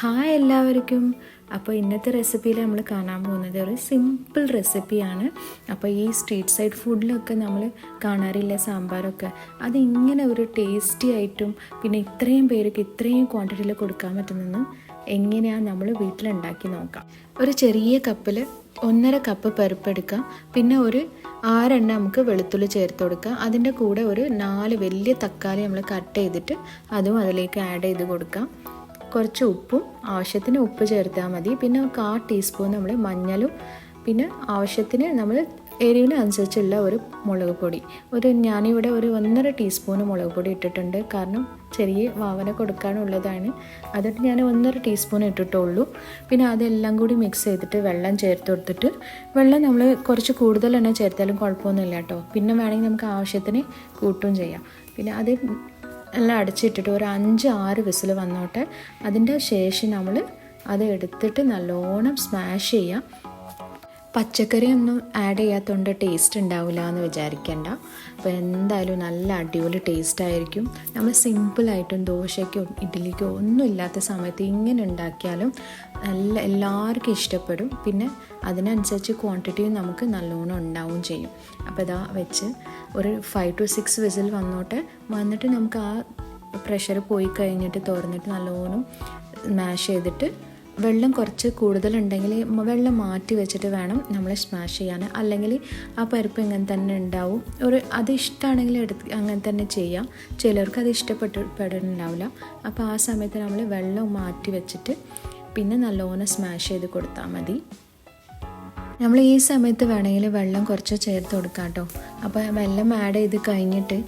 Hi എല്ലാവർക്കും. അപ്പോൾ ഇന്നത്തെ റെസിപ്പിയിൽ നമ്മൾ കാണാൻ പോകുന്നത് ഒരു സിമ്പിൾ റെസിപ്പിയാണ് അപ്പോൾ ഈ സ്ട്രീറ്റ് സൈഡ് ഫുഡിലൊക്കെ നമ്മൾ കാണാറില്ല സാമ്പാറൊക്കെ? അതിങ്ങനെ ഒരു ടേസ്റ്റി ആയിട്ടും പിന്നെ ഇത്രയും പേർക്ക് ഇത്രയും ക്വാണ്ടിറ്റിയിൽ കൊടുക്കാൻ പറ്റുന്നെന്ന് എങ്ങനെയാണ് നമ്മൾ വീട്ടിലുണ്ടാക്കി നോക്കാം. ഒരു ചെറിയ കപ്പിൽ ഒന്നര കപ്പ് പരിപ്പെടുക്കാം പിന്നെ ഒരു ആറെണ്ണ നമുക്ക് വെളുത്തുള്ളി ചേർത്ത് കൊടുക്കുക അതിന്റെ കൂടെ ഒരു നാല് വലിയ തക്കാളി നമ്മൾ കട്ട് ചെയ്തിട്ട് അതും അതിലേക്ക് ആഡ് ചെയ്ത് കൊടുക്കാം. കുറച്ച് ഉപ്പും ആവശ്യത്തിന് ഉപ്പ് ചേർത്താൽ മതി. പിന്നെ കാ ടീസ്പൂൺ നമ്മൾ മഞ്ഞളും പിന്നെ ആവശ്യത്തിന് നമ്മൾ എരിവിന് അനുസരിച്ചുള്ള ഒരു മുളക് പൊടി. ഒരു ഞാനിവിടെ ഒരു ഒന്നര ടീസ്പൂൺ മുളക് പൊടി ഇട്ടിട്ടുണ്ട്. കാരണം ചെറിയ വാവന കൊടുക്കാനുള്ളതാണ്. അതിട്ട് ഞാൻ ഒന്നര ടീസ്പൂൺ ഇട്ടിട്ടുള്ളൂ. പിന്നെ അതെല്ലാം കൂടി മിക്സ് ചെയ്തിട്ട് വെള്ളം ചേർത്ത് കൊടുത്തിട്ട് വെള്ളം നമ്മൾ കുറച്ച് കൂടുതൽ തന്നെ ചേർത്താലും കുഴപ്പമൊന്നുമില്ല കേട്ടോ പിന്നെ വേണമെങ്കിൽ നമുക്ക് ആവശ്യത്തിന് കൂട്ടും ചെയ്യാം. പിന്നെ അത് എല്ലാം അടച്ചിട്ടിട്ട് ഒരു അഞ്ച് ആറ് വിസിൽ വന്നോട്ടെ. അതിന്റെ ശേഷം നമ്മൾ അത് എടുത്തിട്ട് നല്ലോണം സ്മാഷ് ചെയ്യാം. പച്ചക്കറി ഒന്നും ആഡ് ചെയ്യാത്തതുകൊണ്ട് ടേസ്റ്റ് ഉണ്ടാവില്ല എന്ന് വിചാരിക്കേണ്ട. അപ്പോൾ എന്തായാലും നല്ല അടിപൊളി ടേസ്റ്റ് ആയിരിക്കും. നമ്മൾ സിമ്പിളായിട്ടും ദോശയ്ക്കോ ഇഡ്ഡലിക്കോ ഒന്നും ഇല്ലാത്ത സമയത്ത് ഇങ്ങനെ ഉണ്ടാക്കിയാലും നല്ല എല്ലാവർക്കും ഇഷ്ടപ്പെടും. പിന്നെ അതിനനുസരിച്ച് ക്വാണ്ടിറ്റിയും നമുക്ക് നല്ലോണം ഉണ്ടാവുകയും ചെയ്യും. അപ്പോൾ ഇതാ വെച്ച് ഒരു ഫൈവ് ടു സിക്സ് വിസിൽ വന്നോട്ടെ. വന്നിട്ട് നമുക്ക് ആ പ്രഷർ പോയി കഴിഞ്ഞിട്ട് തുറന്നിട്ട് നല്ലോണം മാഷ് ചെയ്തിട്ട് വെള്ളം കുറച്ച് കൂടുതലുണ്ടെങ്കിൽ വെള്ളം മാറ്റി വെച്ചിട്ട് വേണം നമ്മൾ സ്മാഷ് ചെയ്യാൻ. അല്ലെങ്കിൽ ആ പരിപ്പ് ഇങ്ങനെ തന്നെ ഉണ്ടാവും. ഒരു അത് ഇഷ്ടമാണെങ്കിൽ എടുത്ത് അങ്ങനെ തന്നെ ചെയ്യാം. ചിലർക്ക് അത് ഇഷ്ടപ്പെട്ട് പെടുന്നുണ്ടാവില്ല അപ്പോൾ ആ സമയത്ത് നമ്മൾ വെള്ളം മാറ്റി വെച്ചിട്ട് പിന്നെ നല്ലോണം സ്മാഷ് ചെയ്ത് കൊടുത്താൽ മതി. നമ്മൾ ഈ സമയത്ത് വേണമെങ്കിൽ വെള്ളം കുറച്ച് ചേർത്ത് കൊടുക്കാം കേട്ടോ. അപ്പോൾ വെള്ളം ആഡ് ചെയ്ത് കഴിഞ്ഞിട്ട്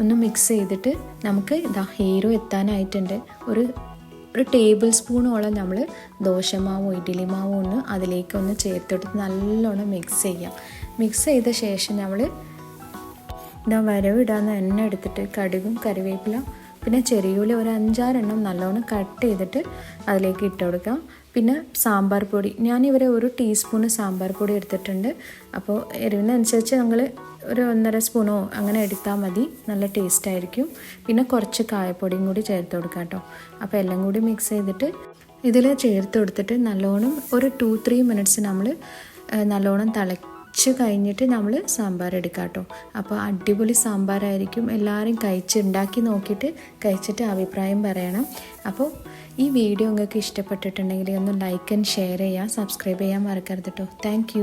ഒന്ന് മിക്സ് ചെയ്തിട്ട് നമുക്ക് ഇതാ ഹീറോ എത്താനായിട്ടുണ്ട്. ഒരു ഒരു ടേബിൾ സ്പൂണോളം നമ്മൾ ദോശമാവോ ഇഡ്ഡലി മാവോ ഒന്ന് അതിലേക്ക് ഒന്ന് ചേർത്തെടുത്ത് നല്ലോണം മിക്സ് ചെയ്യാം. മിക്സ് ചെയ്ത ശേഷം നമ്മൾ ഇതാ വരവിടാന്ന് എണ്ണ എടുത്തിട്ട് കടുകും കറിവേപ്പില പിന്നെ ചെറിയുള്ളി ഒരു അഞ്ചാറെണ്ണം നല്ലോണം കട്ട് ചെയ്തിട്ട് അതിലേക്ക് ഇട്ട് കൊടുക്കാം. പിന്നെ സാമ്പാർ പൊടി. ഞാൻ ഇവരെ ഒരു ടീസ്പൂണ് സാമ്പാർ പൊടി എടുത്തിട്ടുണ്ട്. അപ്പോൾ എരിവിനനുസരിച്ച് നമ്മൾ ഒരു ഒന്നര സ്പൂണോ അങ്ങനെ എടുത്താൽ മതി. നല്ല ടേസ്റ്റ് ആയിരിക്കും. പിന്നെ കുറച്ച് കായപ്പൊടിയും കൂടി ചേർത്ത് കൊടുക്കാം കേട്ടോ. അപ്പോൾ എല്ലാം കൂടി മിക്സ് ചെയ്തിട്ട് ഇതിൽ ചേർത്ത് കൊടുത്തിട്ട് നല്ലോണം ഒരു ടു ത്രീ മിനിറ്റ്സ് നമ്മൾ നല്ലോണം തിളച്ച് കഴിഞ്ഞിട്ട് നമ്മൾ സാമ്പാർ എടുക്കാം കേട്ടോ അപ്പോൾ അടിപൊളി സാമ്പാറായിരിക്കും. എല്ലാവരും കഴിച്ച് ഉണ്ടാക്കി നോക്കിയിട്ട് കഴിച്ചിട്ട് അഭിപ്രായം പറയണം. അപ്പോൾ ഈ വീഡിയോ നിങ്ങൾക്ക് ഇഷ്ടപ്പെട്ടിട്ടുണ്ടെങ്കിൽ ഒന്ന് ലൈക്ക് ആൻഡ് ഷെയർ ചെയ്യുക സബ്സ്ക്രൈബ് ചെയ്യാൻ മറക്കരുത് കേട്ടോ താങ്ക്